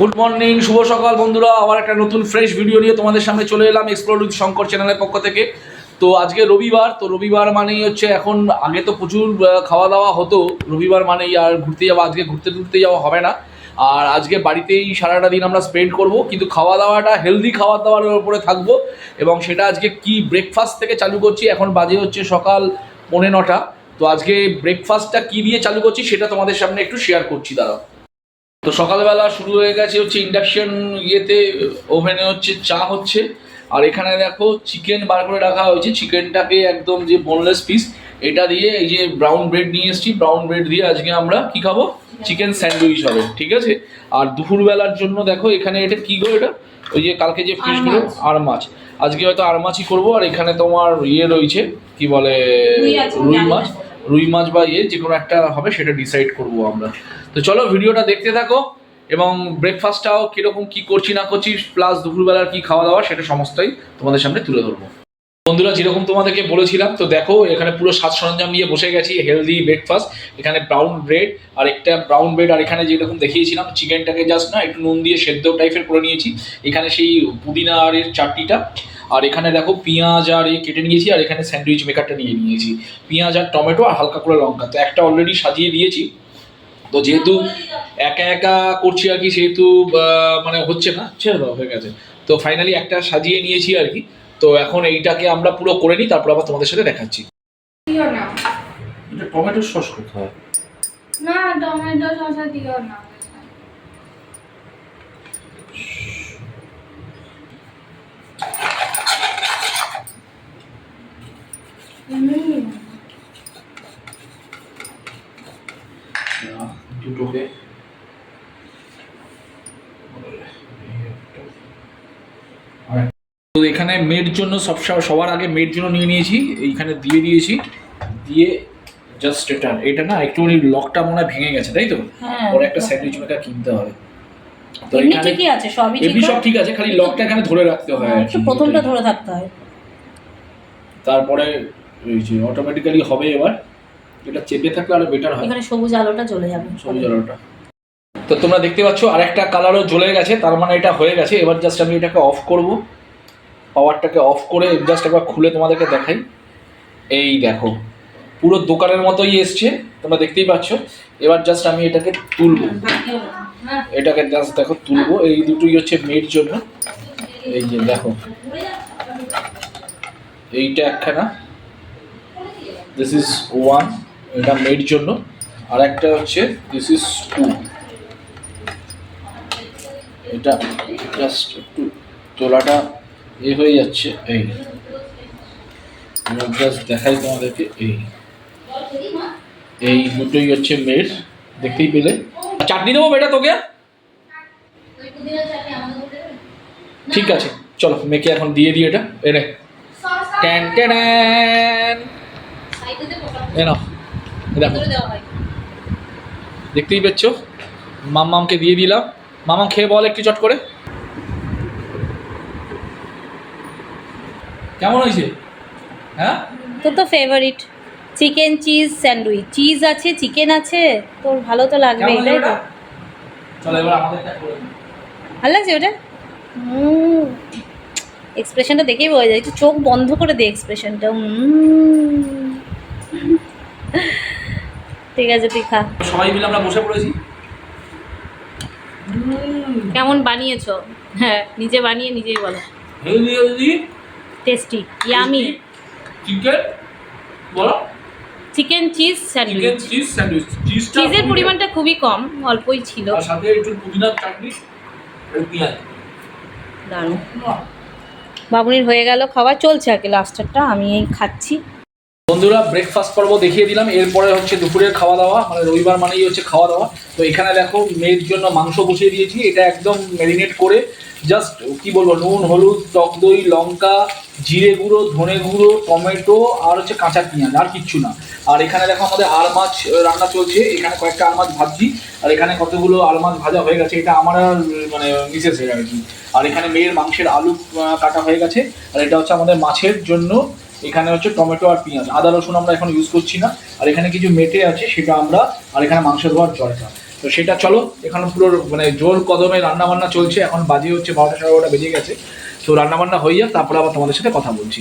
Good morning শুভ সকাল বন্ধুরা। আবার একটা নতুন ফ্রেশ ভিডিও নিয়ে তোমাদের সামনে চলে এলাম এক্সপ্লোর উইথ শঙ্কর চ্যানেলের পক্ষ থেকে। তো আজকে রবিবার, তো রবিবার মানেই হচ্ছে এখন আগে তো প্রচুর খাওয়া দাওয়া হতো। রবিবার মানেই আর ঘুরতে যাওয়া, আজকে ঘুরতে ঘুরতে যাওয়া হবে না। আর আজকে বাড়িতেই সারাটা দিন আমরা স্পেন্ড করব, কিন্তু খাওয়া দাওয়াটা হেলদি খাওয়া দাওয়ার উপরে থাকব। এবং সেটা আজকে কি ব্রেকফাস্ট থেকে চালু করছি, এখন বাজে হচ্ছে সকাল পৌনে নটা। তো আজকে ব্রেকফাস্টটা কী দিয়ে চালু করছি, সেটা তোমাদের সামনে একটু শেয়ার করছি, দাঁড়াও। তো সকালবেলা শুরু হয়ে গেছে হচ্ছে ইন্ডাকশন ইয়েতে ওভেনে হচ্ছে চা হচ্ছে। আর এখানে দেখো চিকেন বার করে রাখা হয়েছে। চিকেনটাকে একদম যে বোনলেস পিস এটা দিয়ে এই যে ব্রাউন ব্রেড নিয়ে এসেছি। ব্রাউন ব্রেড দিয়ে আজকে আমরা কি খাব? চিকেন স্যান্ডউইচ হবে ঠিক আছে? আর দুপুরবেলার জন্য দেখো এখানে এটা কি গো এটা? ওই যে কালকে যে ফিশগুলো। আর মাছ। আজকে হয়তো আর মাছই করব। আর এখানে তোমার ইয়ে রয়েছে কি বলে রুই। মাছ। রুই মাছ বা ইয়ে যে কোনো একটা হবে, সেটা ডিসাইড করব আমরা। তো চলো ভিডিওটা দেখতে থাকো এবং ব্রেকফাস্টটাও কীরকম, কী করছি না করছি প্লাস দুপুরবেলার কী খাওয়া দাওয়া, সেটা সমস্তই তোমাদের সামনে তুলে ধরবো। বন্ধুরা, যেরকম তোমাদেরকে বলেছিলাম, তো দেখো এখানে পুরো সাজ সরঞ্জাম নিয়ে বসে গেছি হেলদি ব্রেকফাস্ট এখানে ব্রাউন ব্রেড আর একটা ব্রাউন ব্রেড আর এখানে যেরকম দেখিয়েছিলাম চিকেনটাকে জাস্ট না একটু নুন দিয়ে সেদ্ধ টাইপের করে নিয়েছি। এখানে সেই পুদিনা আর এর চাটনিটা আর এখানে দেখো পেঁয়াজ আর এ কেটে নিয়েছি আর এখানে স্যান্ডউইচ মেকারটা নিয়ে নিয়েছি। পেঁয়াজ আর টমেটো আর হালকা করে লঙ্কা। তো একটা অলরেডি সাজিয়ে দিয়েছি। তো যেহেতু একা একা করছি আর কি সেহেতু মানে হচ্ছে না ছেড়ে দাও হয়ে গেছে। তো ফাইনালি একটা সাজিয়ে নিয়েছি আর কি। তো এখন এইটাকে আমরা পুরো করে নিই তারপর আবার তোমাদের সাথে দেখাচ্ছি। দিও এটা টমেটো সস করতে হয় না টমেটো শসা দিও না হুম, দুটোকে তো এখানে মেয়ের জন্য সব সবার আগে মেয়ের জন্য নিয়ে নিয়েছি এইখানে দিয়ে দিয়েছি দিয়ে জাস্ট এটা এটা না একটুখানি লকটা মনে হয় ভেঙে গেছে তাই তো? হ্যাঁ ওর একটা স্যান্ডউইচ মেকার কিনতে হবে। তো এমনি এখানে ঠিকই আছে সবই এমনি সব আছে। ঠিক আছে খালি লকটা এখানে ধরে রাখতে হয় হ্যাঁ, একটু প্রথমটা ধরে থাকতে হয়। তারপরে এই যে অটোমেটিক্যালি হবে এবার এটা চেপে থাকলে আরও বেটার হয়। এখানে সবুজ আলোটা চলে যাবে। সবুজ আলোটা। তো তোমরা দেখতে পাচ্ছ আরেকটা কালারও জ্বলে গেছে তার মানে এটা হয়ে গেছে এবার জাস্ট আমি এটাকে অফ করব। পাওয়ারটাকে অফ করে জাস্ট একবার খুলে তোমাদেরকে দেখাই। এই দেখো, পুরো দোকানের মতোই এসছে, তোমরা দেখতেই পাচ্ছ। এবার জাস্ট আমি এটাকে তুলবো। এটাকে জাস্ট দেখো, তুলবো। এই দুটোই হচ্ছে মেয়ের জন্য। এই যে দেখো, এইটা একখানা। দিস ইজ ওয়ান এটা মেয়ের জন্য। আর একটা হচ্ছে দিস ইজ টু এটা জাস্ট একটু তোলাটা এ হয়ে যাচ্ছে এই। জাস্ট দেখাই তোমাদেরকে এই। এই দুটোই হচ্ছে মেয়ের দেখতেই পেলে? চাটনি দেবো বেটা তোকে? ঠিক আছে চলো মেয়েকে এখন দিয়ে দিই এটা এনে ট্যান ট্যান এ নাও দেখো। দেখতেই পাচ্ছ মাম্মামকে দিয়ে দিলাম। মামাম খেয়ে বল একটু চট করে। কেমন হয়েছে? হ্যাঁ? তোর তো favourite chicken cheese sandwich cheese আছে চিকেন আছে তোর ভালো তো লাগবে তাই তো? চলো এবার আমাদেরটা করে ভালো লাগছে ওটা? এক্সপ্রেশনটা দেখেই বোঝা যায় একটু চোখ বন্ধ করে দে এক্সপ্রেশনটা ঠিক আছে তুই খা। সবাই মিলে আমরা বসে পড়েছি। কেমন বানিয়েছো? হ্যাঁ নিজে বানিয়ে নিজেই বলো। Healthy healthy. Tasty yummy chicken বলো। Chicken cheese chicken sandwich cheese sandwich চিজের পরিমাণটা খুবই কম অল্পই ছিল। আর সাথে একটু পুদিনার চাটনি পেঁয়াজ। দারুণ। বাবুনির হয়ে গেল খাওয়া চলছে আর কি লাস্টারটা আমি এই খাচ্ছি। বন্ধুরা ব্রেকফাস্ট পর্ব দেখিয়ে দিলাম। এরপরে হচ্ছে দুপুরের খাওয়া দাওয়া মানে রবিবার মানেই হচ্ছে খাওয়া দাওয়া তো এখানে দেখো, মেয়ের জন্য মাংস বসিয়ে দিয়েছি। এটা একদম ম্যারিনেট করে জাস্ট কি বলব, নুন, হলুদ, টক দই, লঙ্কা, জিরে গুঁড়ো, ধনে গুঁড়ো, টমেটো, আর হচ্ছে কাঁচা পেঁয়াজ, আর কিচ্ছু না। আর এখানে দেখো আমাদের আর মাছ রান্না চলছে। এখানে কয়েকটা আর মাছ ভাজছি। আর এখানে কতগুলো আর মাছ ভাজা হয়ে গেছে, এটা আমার মানে মিসেসের আর কি। আর এখানে মেয়ের মাংসের আলু কাটা হয়ে গেছে। আর এটা হচ্ছে আমাদের মাছের জন্য এখানে হচ্ছে টমেটো আর পেঁয়াজ। আদা, রসুন আমরা এখন ইউজ করছি না। আর এখানে কিছু মেটে আছে, সেটা আমরা, আর এখানে মাংস ধোয়ার জলটা। তো সেটা চলো, এখানে পুরো মানে জোর কদমে রান্নাবান্না চলছে। এখন বাজে হচ্ছে বারোটা সাড়ে বারোটা বেজে গেছে। তো রান্নাবান্না হয়ে যাক, তারপরে আবার তোমাদের সাথে কথা বলছি।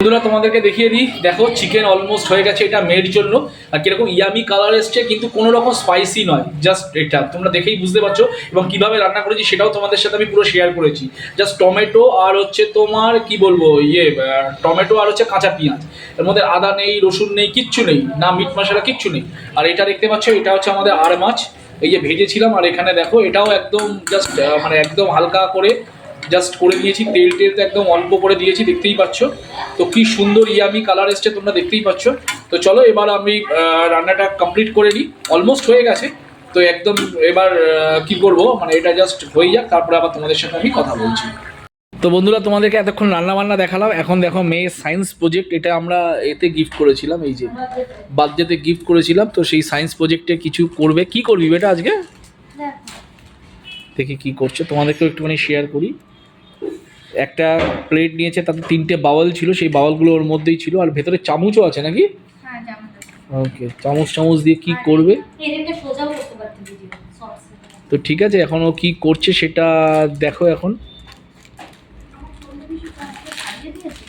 বন্ধুরা, তোমাদেরকে দেখিয়ে দিই। দেখো চিকেন অলমোস্ট হয়ে গেছে এটা মেয়ের জন্য। আর কীরকম ইয়ামি কালার এসছে, কিন্তু কোনো রকম স্পাইসি নয় জাস্ট এটা। তোমরা দেখেই বুঝতে পারছ এবং কীভাবে রান্না করেছি সেটাও তোমাদের সাথে আমি পুরো শেয়ার করেছি। জাস্ট টমেটো আর হচ্ছে তোমার, কি বলব ইয়ে টমেটো আর হচ্ছে কাঁচা পেঁয়াজ। এর মধ্যে আদা নেই, রসুন নেই, কিচ্ছু নেই, না মিট মশলা, কিচ্ছু নেই। আর এটা দেখতে পাচ্ছ, এটা হচ্ছে আমাদের আর মাছ। এই যে ভেজেছিলাম, আর এখানে দেখো, এটাও একদম জাস্ট মানে একদম হালকা করে জাস্ট করে দিয়েছি তেল টেল তো একদম অল্প করে দিয়েছি দেখতেই পাচ্ছ। তো কি সুন্দর ইয়ামি কালার এসছে তোমরা দেখতেই পাচ্ছ। তো চলো এবার আমি রান্নাটা কমপ্লিট করে নিই। অলমোস্ট হয়ে গেছে। তো একদম এবার কি করব মানে এটা জাস্ট হয়ে যাক তারপরে আবার তোমাদের সাথে আমি কথা বলছি। তো বন্ধুরা তোমাদেরকে এতক্ষণ রান্না বান্না দেখালাম। এখন দেখো মেয়ে সায়েন্স প্রজেক্ট এটা আমরা এতে গিফট করেছিলাম এই যে বার্থডেতে গিফট করেছিলাম। তো সেই সায়েন্স প্রজেক্টে কিছু করবে। কি করবি বেটা আজকে? দেখি কি করছে। তোমাদেরকেও একটুখানি শেয়ার করি। একটা প্লেট নিয়েছে তাতে তিনটে বাওয়াল ছিল সেই বাওয়ালগুলো ওর মধ্যেই ছিল। আর ভেতরে চামচও আছে নাকি? হ্যাঁ ওকে চামচ চামচ দিয়ে কি করবে? তো ঠিক আছে এখন ও কি করছে সেটা দেখো এখন।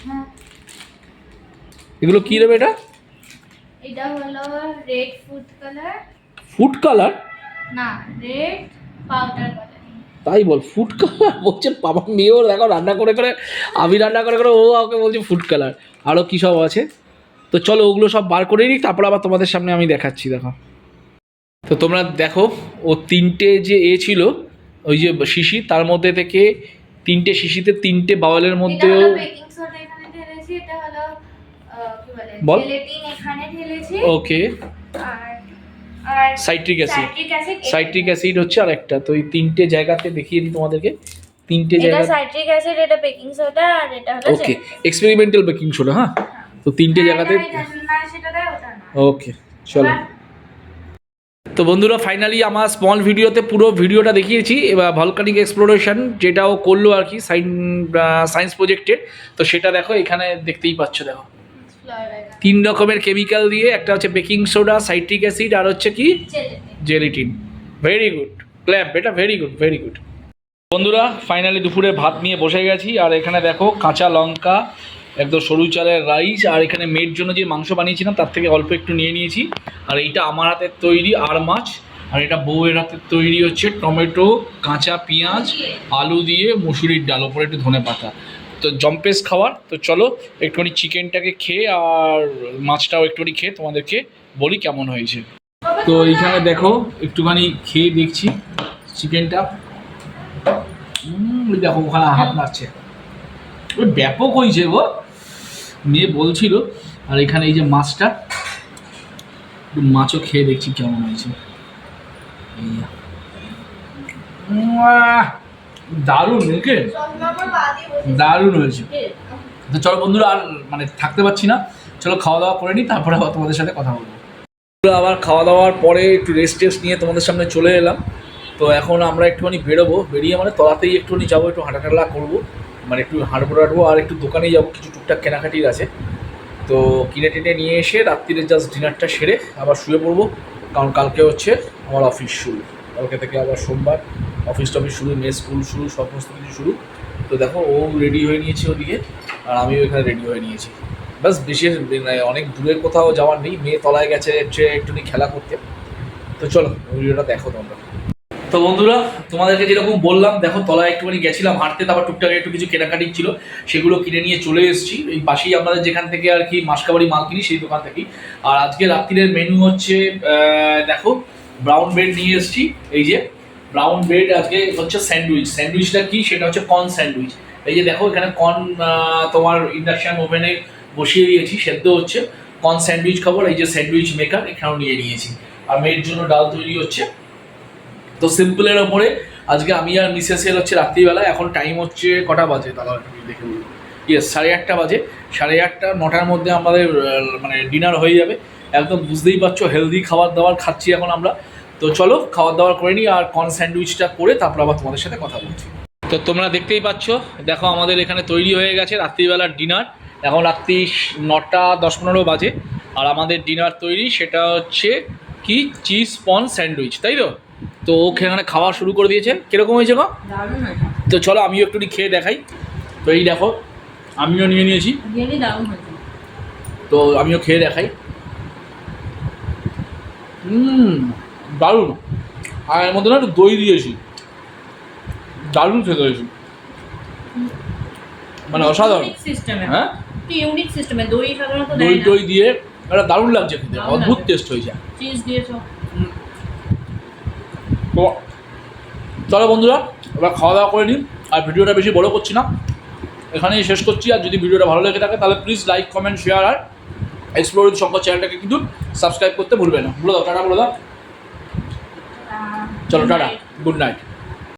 হ্যাঁ এগুলো কি দেবে এটা? এটা হলো red food colour food colour না রেড পাউডার কালার তাই বল ফুড কালার বলছে বাবা মেয়েও দেখো রান্না করে করে আমি রান্না করে করে ও ওকে বলছে ফুড কালার আরও কী সব আছে? তো চলো ওগুলো সব বার করে নিই তারপর আবার তোমাদের সামনে আমি দেখাচ্ছি দেখো। তো তোমরা দেখো ও তিনটে যে এ ছিল ওই যে শিশি তার মধ্যে থেকে তিনটে শিশিতে তিনটে বাওয়ালের মধ্যেও বলে ওকে আর সাইট্রিক অ্যাসিড সাইট্রিক অ্যাসিড হচ্ছে আর একটা তো এই তিনটে জায়গাতে দেখিয়ে দিই তোমাদেরকে। তিনটে জায়গা সাইট্রিক অ্যাসিড এটা বেকিং সোডা আর এটা হলো ওকে এক্সপেরিমেন্টাল বেকিং সোডা হ্যাঁ? তো তিনটে জায়গাতে ওটা না ওকে চলো। তো বন্ধুরা ফাইনালি আমার স্মল ভিডিওতে পুরো ভিডিওটা দেখিয়েছি। এবার ভলকানিক এক্সপ্লোরেশন যেটাও করল আর কি সাইন সায়েন্স প্রজেক্টে তো সেটা দেখো এখানে দেখতেই পাচ্ছ দেখো। তিন রকমের কেমিক্যাল দিয়ে, একটা হচ্ছে বেকিং সোডা সাইট্রিক অ্যাসিড আর হচ্ছে কি? জেলিটিন ভেরি গুড ক্ল্যাপ এটা ভেরি গুড ভেরি গুড বন্ধুরা ফাইনালি দুপুরে ভাত নিয়ে বসে গেছি, আর এখানে দেখো কাঁচা লঙ্কা, একদম সরু চালের রাইস আর এখানে মেয়ের জন্য যে মাংস বানিয়েছিলাম, তার থেকে অল্প একটু নিয়ে নিয়েছি। আর এইটা আমার হাতের তৈরি, আর মাছ। আর এটা বউয়ের হাতের তৈরি হচ্ছে টমেটো, কাঁচা পেঁয়াজ, আলু দিয়ে, মুসুরির ডাল, ওপরে একটু ধনে পাতা তো জম্পেস খাওয়ার। তো চলো, একটুখানি চিকেনটাকে খেয়ে আর মাছটাও একটুখানি খেয়ে তোমাদেরকে বলি কেমন হয়েছে। তো এইখানে দেখো, একটুখানি খেয়ে দেখছি চিকেনটা দেখো, ওখানে হাত মারছে ওই ব্যাপক হয়েছে গো। মেয়ে বলছিল, আর এখানে এই যে মাছটা মাছও খেয়ে দেখছি কেমন হয়েছে। দারুণ ওকে দারুণ হয়েছে। তো চলো বন্ধুরা, আর মানে থাকতে পারছি না। চলো খাওয়া দাওয়া করে নিই, তারপরে আবার তোমাদের সাথে কথা বলব। আবার খাওয়া দাওয়ার পরে একটু রেস্ট টেস্ট নিয়ে তোমাদের সামনে চলে এলাম। তো এখন আমরা একটুখানি বেরোবো, বেরিয়ে মানে তলাতেই একটুখানি যাব, একটু হাঁটাটালা করব। মানে একটু হাঁটবো হাঁটবো আর একটু দোকানে যাব, কিছু টুকটাক কেনাকাটির আছে। তো কিনে টেনে নিয়ে এসে রাত্রিরে জাস্ট ডিনারটা সেরে আবার শুয়ে পড়ব, কারণ কালকে হচ্ছে আমার অফিস শুরু কালকে থেকে আবার সোমবার অফিস টফিস শুরু, মেস স্কুল শুরু সমস্ত কিছু শুরু। তো দেখো, ও রেডি হয়ে নিয়েছে ওদিকে, আর আমিও এখানে রেডি হয়ে নিয়েছি। বাস বেশি মানে অনেক দূরের কোথাও যাওয়ার নেই, মেয়ে তলায় গেছে একটুখানি খেলা করতে। তো চলো, ভিডিওটা দেখো তোমরা। তো বন্ধুরা, তোমাদেরকে যেরকম বললাম, দেখো তলায় একটুখানি গেছিলাম, হাঁটতে, তারপর টুকটাক একটু কিছু কেনাকাটি ছিল, সেগুলো কিনে নিয়ে চলে এসেছি। এই পাশেই আপনাদের যেখান থেকে আর কি মাসকাবাড়ি মাল কিনি, সেই দোকান থেকেই। আর আজকে রাত্রিরের মেনু হচ্ছে দেখো ব্রাউন ব্রেড নিয়ে এসেছি। এই যে ব্রাউন ব্রেড আজকে হচ্ছে স্যান্ডউইচ স্যান্ডউইচটা কি? সেটা হচ্ছে কর্ন স্যান্ডউইচ এই যে দেখো, এখানে কর্ন তোমার ইন্ডাকশন ওভেনে বসিয়ে দিয়েছি, সেদ্ধ হচ্ছে। কর্ন স্যান্ডউইচ খাবার এই যে স্যান্ডউইচ মেকার এখানেও নিয়ে নিয়েছি। আর মেয়ের জন্য ডাল তৈরি হচ্ছে। তো সিম্পলের ওপরে আজকে আমি আর মিসেসের হচ্ছে রাত্রিবেলা, এখন টাইম হচ্ছে কটা বাজে? তাহলে একটু দেখে ইয়েস সাড়ে আটটা বাজে। সাড়ে আটটা, নটার মধ্যে আমাদের মানে ডিনার হয়ে যাবে। একদম বুঝতেই পারছ হেলদি খাবার দাবার খাচ্ছি এখন আমরা। তো চলো খাবার দাবার করে নিই আর কর্ন স্যান্ডউইচটা করে তারপর আবার তোমাদের সাথে কথা বলছি। তো তোমরা দেখতেই পাচ্ছ দেখো আমাদের এখানে তৈরি হয়ে গেছে রাত্রিবেলার ডিনার এখন রাত্রি নটা দশ পনেরো বাজে। আর আমাদের ডিনার তৈরি সেটা হচ্ছে কি? চিজ পন স্যান্ডউইচ তাই তো? তো ও এখানে খাওয়া শুরু করে দিয়েছে কীরকম হয়েছে গো? তো চলো আমিও একটু খেয়ে দেখাই। তো এই দেখো আমিও নিয়ে নিয়েছি। তো আমিও খেয়ে দেখাই। হুম দারুণ। আর এর মধ্যে না একটু দই দিয়েছি। দারুণ খেতে হয়েছে। মানে অসাধারণ। সিস্টেমে হ্যাঁ? ইউনিক সিস্টেমে দই সাধারণত দই দেয় দিয়ে এটা দারুণ লাগছে খেতে। অদ্ভুত টেস্ট হয়েছে। চিজ দিয়েছ। তো চলো বন্ধুরা এবার খাওয়া দাওয়া করে নিন। আর ভিডিওটা বেশি বড় করছি না। এখানেই শেষ করছি। আর যদি ভিডিওটা ভালো লেগে থাকে তাহলে প্লিজ লাইক কমেন্ট শেয়ার আর এক্সপ্লোর শঙ্কর চ্যানেলটাকে কিন্তু সাবস্ক্রাইব করতে ভুলবে না। বলে দাও টাটা বলে দাও। চলো টাটা। Good night